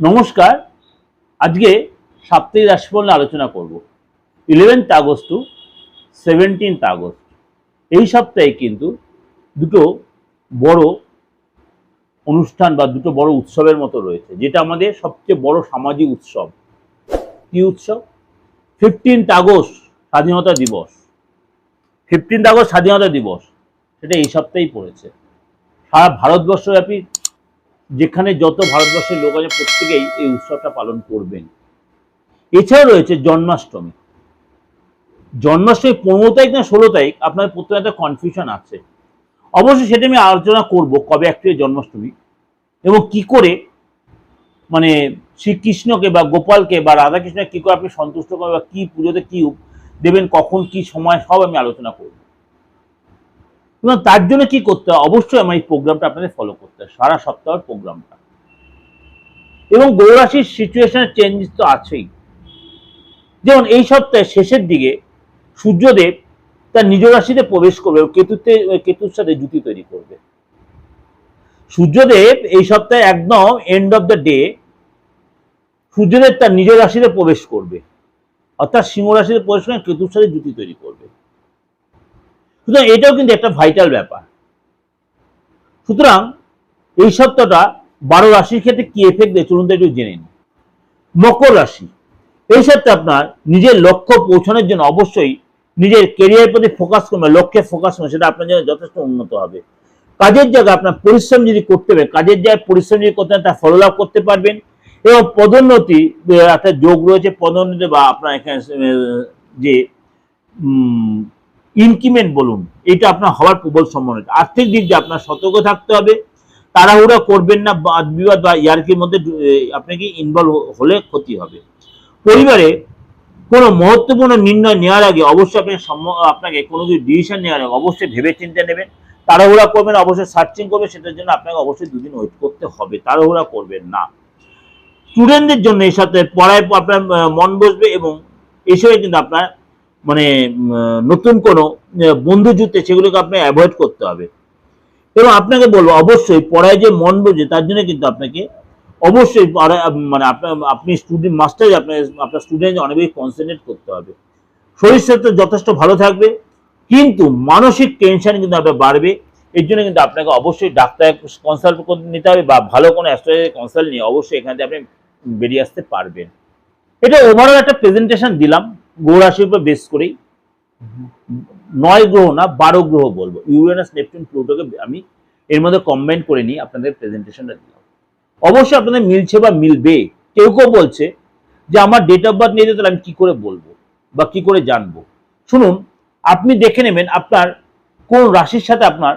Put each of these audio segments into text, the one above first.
নমস্কার। আজকে সাপ্তাহিক রাশিফল নিয়ে আলোচনা করব। Eleventh August to seventeenth August. এই সপ্তাহে কিন্তু দুটো বড় অনুষ্ঠান বা দুটো বড় উৎসবের মতো রয়েছে, যেটা আমাদের সবচেয়ে বড় সামাজিক উৎসব। কি উৎসব? ফিফটিন্থ আগস্ট স্বাধীনতা দিবস। ফিফটিন্থ আগস্ট স্বাধীনতা দিবস, সেটা এই সপ্তাহেই পড়েছে। সারা ভারতবর্ষব্যাপী যেখানে যত ভারতবর্ষের লোক আছে প্রত্যেকেই এই উৎসবটা পালন করবেন। এছাড়া রয়েছে জন্মাষ্টমী। জন্মাষ্টমী পনেরো তারিখ না ষোলো তারিখ, আপনার প্রত্যেক একটা কনফিউশন আছে। অবশ্যই সেটা আমি আলোচনা করব, কবে অ্যাকচুয়ালি জন্মাষ্টমী এবং কি করে মানে শ্রীকৃষ্ণকে বা গোপালকে বা রাধাকৃষ্ণকে কি করে আপনি সন্তুষ্ট করবেন বা কি পুজোতে কি দেবেন, কখন, কি সময়, সব আমি আলোচনা করব। এবং তার জন্য কি করতে হয়? অবশ্যই আমার এই প্রোগ্রামটা আপনাদের ফলো করতে হয়, সারা সপ্তাহের প্রোগ্রামটা এবং গৌরাশির সিচুয়েশনের চেঞ্জেস তো আছেই। যেমন এই সপ্তাহের শেষের দিকে সূর্যদেব তার নিজ রাশিতে প্রবেশ করবে কেতুতে, কেতুর সাথে জুতি তৈরি করবে। সূর্যদেব এই সপ্তাহে একদম এন্ড অফ দ্য ডে সূর্যদেব তার নিজ রাশিতে প্রবেশ করবে। অর্থাৎ সিংহ রাশিতে প্রবেশ করে কেতুর সাথে জুতি তৈরি করবে। সুতরাং এটাও কিন্তু একটা ভাইটাল ব্যাপার। সুতরাং এই সপ্তাহটা বারো রাশির ক্ষেত্রে কি এফেক্ট দেয় চলুন একটু জেনে নিন মকর রাশি, এই সপ্তাহে আপনার নিজের লক্ষ্য পৌঁছানোর জন্য অবশ্যই নিজের কেরিয়ারের প্রতি ফোকাস করবে লক্ষ্যে ফোকাস করবে সেটা আপনার জন্য যথেষ্ট উন্নত হবে। কাজের জায়গায় আপনার পরিশ্রম যদি করতে হবে কাজের জায়গায় পরিশ্রম যদি করতে হয় তা ফলো লাভ করতে পারবেন এবং পদোন্নতি একটা যোগ রয়েছে, পদোন্নতি বা আপনার এখানে যে ইনক্রিমেন্ট বলুন, এটা আপনার হওয়ার প্রবল সম্ভাবনা আর্থিক দিক দিয়ে আপনার সতর্ক থাকতে হবে। তাড়াহুড়া করবেন না বাদ বিবাদ বা ইয়ার্কির মধ্যে আপনাকে ইনভলভ হলে ক্ষতি হবে। পরিবারে কোনো মহত্বপূর্ণ নির্ণয় নেওয়ার আগে অবশ্যই আপনি আপনাকে কোনো কিছু ডিসিশন নেওয়ার আগে অবশ্যই ভেবে চিন্তে নেবেন। তাড়াহুড়া করবেন, অবশ্যই সার্চিং করবেন, সেটার জন্য আপনাকে অবশ্যই দুদিন ওয়েট করতে হবে। তাড়াহুড়া করবেন না। স্টুডেন্টদের জন্য এই সাথে পড়ায়, আপনার মন বসবে এবং এসবে কিন্তু আপনার মানে নতুন কোনো বন্ধু জুতে সেগুলোকে আপনাকে অ্যাভয়েড করতে হবে। এবং আপনাকে বলব, অবশ্যই পড়ায় যে মন বসে, তার জন্য কিন্তু আপনাকে অবশ্যই মানে আপনি স্টুডেন্ট মাস্টার আপনার আপনার স্টুডেন্ট অনেক কনসেন্ট্রেট করতে হবে। শরীর স্বাস্থ্য যথেষ্ট ভালো থাকবে, কিন্তু মানসিক টেনশন কিন্তু আপনার বাড়বে। এর জন্য কিন্তু আপনাকে অবশ্যই ডাক্তার কনসাল্ট করে, নিতে হবে বা ভালো কোনো অ্যাস্ট্রোলজি কনসাল্ট নিয়ে অবশ্যই এখান থেকে আপনি বেরিয়ে আসতে পারবেন। এটা ওভারঅল একটা প্রেজেন্টেশন দিলাম। গৌরাশির উপর বেস করেই নয় গ্রহ না, বারো গ্রহ বলব। ইউরেনাস নেপচুন প্লুটোকে আমি এর মধ্যে কম্বাইন করে নিই আপনাদের প্রেজেন্টেশনটা দিলাম। অবশ্যই আপনাদের মিলছে বা মিলবে, কেউ কেউ বলছে যে আমার ডেট অফ বার্থ নিয়ে যেতে আমি কি করে বলব বা কি করে জানব? শুনুন, আপনি দেখে নেবেন আপনার কোন রাশির সাথে আপনার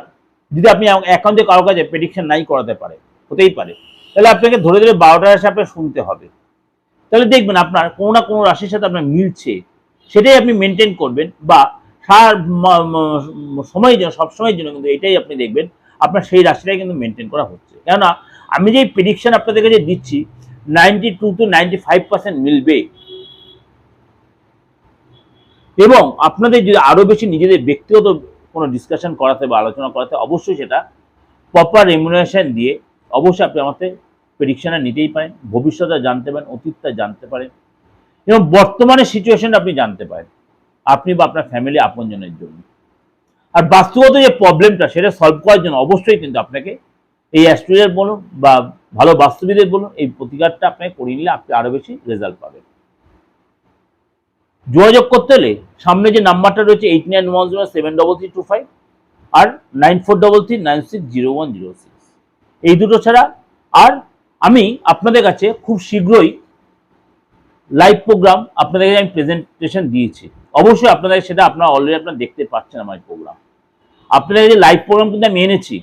যদি আপনি অ্যাকাউন্টে কারও কাছে প্রেডিকশন নাই করাতে পারে, হতেই পারে। তাহলে আপনাকে ধরে ধরে বারোটা রাশি আপনার শুনতে হবে। তাহলে দেখবেন আপনার কোনো না কোনো রাশির সাথে আপনার মিলছে। সেটাই আপনি মেনটেন করবেন বা সার সময়ের জন্য সবসময়ের জন্য কিন্তু এটাই আপনি দেখবেন, আপনার সেই রাশিটাই কিন্তু মেনটেন করা হচ্ছে। কেননা আমি যে প্রেডিকশন আপনাদের কাছে দিচ্ছি ninety two to ninety five percent মিলবে। এবং আপনাদের যদি আরও বেশি নিজেদের ব্যক্তিগত কোনো ডিসকাশন করাতে বা আলোচনা করাতে, অবশ্যই সেটা প্রপার রেমুনারেশন দিয়ে অবশ্যই আপনি আমাদের প্রেডিকশনটা নিতেই পারেন ভবিষ্যৎটা জানতে পারেন, অতীতটা জানতে পারেন। এবং বর্তমানে সিচুয়েশন আপনি জানতে পারেন। আপনি বা আপনার ফ্যামিলি আপনজনের জন্য। আর বাস্তবত যে প্রবলেমটা সেটা সলভ করার জন্য অবশ্যই কিন্তু আপনাকে এই অ্যাস্ট্রোলজার বলুন বা ভালো বাস্তবিদের বলুন, এই প্রতিকারটা আপনাকে করিয়ে নিলে আপনি আরও বেশি রেজাল্ট পাবেন। যোগাযোগ করতে হলে সামনে যে নাম্বারটা রয়েছে eight nine one zero seven double three two five আর nine four double three nine six zero one zero six এই দুটো ছাড়া আর আমি আপনাদের কাছে খুব শীঘ্রই লাইভ প্রোগ্রাম আপনাদের কাছে আমি প্রেজেন্টেশন দিয়েছি। অবশ্যই আপনাদের সেটা আপনারা অলরেডি আপনারা দেখতে পাচ্ছেন আমার প্রোগ্রাম আপনাদের যে লাইভ প্রোগ্রাম কিন্তু আমি এনেছি,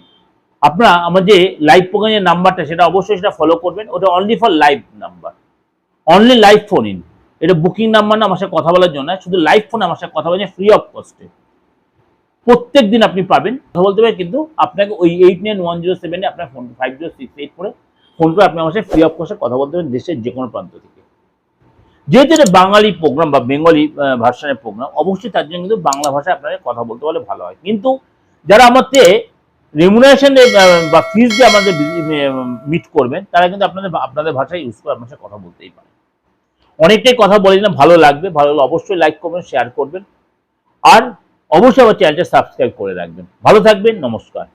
আপনারা আমার যে লাইভ প্রোগ্রামের নাম্বারটা সেটা অবশ্যই সেটা ফলো করবেন। ওটা only for live number only live phone in এটা বুকিং নাম্বার না, আমার সাথে কথা বলার জন্য শুধু লাইভ ফোন আমার সাথে কথা বলছেন ফ্রি অফ কস্টে প্রত্যেক দিন আপনি পাবেন। কথা বলতে পারেন কিন্তু আপনাকে ওই এইট নাইন ওয়ান জিরো সেভেনে আপনার phone five zero six eight করে ফোন করে আপনি আমার সাথে ফ্রি অফ কস্টে কথা বলতে পারেন দেশের যে কোনো প্রান্ত থেকে। যেহেতু এটা বাঙালি প্রোগ্রাম বা বেঙ্গলি ভার্সনের প্রোগ্রাম অবশ্যই তার জন্য কিন্তু বাংলা ভাষায় আপনাকে কথা বলতে পারলে ভালো হয়। কিন্তু যারা থেকে রেমুনারেশন বা ফিস যে আমাদের মিট করবেন, তারা কিন্তু আপনাদের আপনাদের ভাষায় ইউজ করে আপনার সাথে কথা বলতেই পারে। অনেকটাই কথা বলি না ভালো লাগবে, ভালো অবশ্যই লাইক করবেন শেয়ার করবেন। আর অবশ্যই আমার চ্যানেলটা সাবস্ক্রাইব করে রাখবেন। ভালো থাকবেন, নমস্কার।